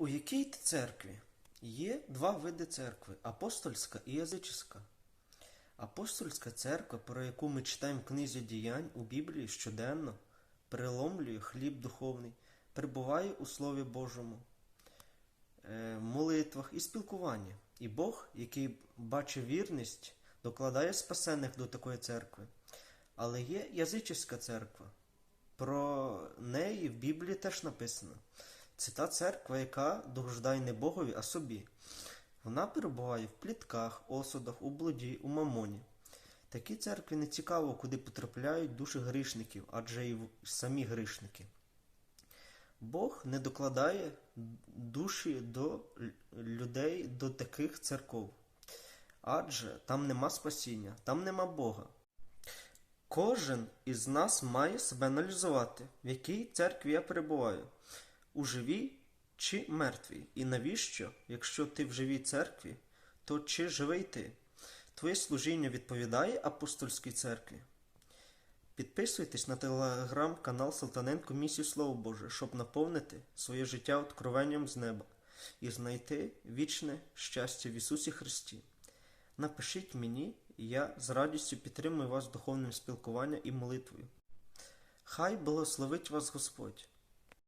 У якій церкві? Є два види церкви апостольська і язичська. Апостольська церква, про яку ми читаємо книзі діянь у Біблії щоденно, переломлює хліб духовний, перебуває у Слові Божому, е, молитвах і спілкуванні. І Бог, який бачить вірність, докладає спасених до такої церкви. Але є язичська церква. Про неї в Біблії теж написано. Це та церква, яка догождає не Богові, а собі. Вона перебуває в плітках, осудах, у блуді, у мамоні. Такі церкві не цікаво, куди потрапляють душі грішників, адже і самі грішники. Бог не докладає душі до людей до таких церков. Адже там нема спасіння, там нема Бога. Кожен із нас має себе аналізувати, в якій церкві я перебуваю, у живій чи мертвій. І навіщо, якщо ти в живій церкві, то чи живий ти? Твоє служіння відповідає апостольській церкві? Підписуйтесь на телеграм-канал Салтаненко Місію Слово Боже, щоб наповнити своє життя откровенням з неба і знайти вічне щастя в Ісусі Христі. Напишіть мені, я з радістю підтримую вас духовним спілкуванням і молитвою. Хай благословить вас Господь.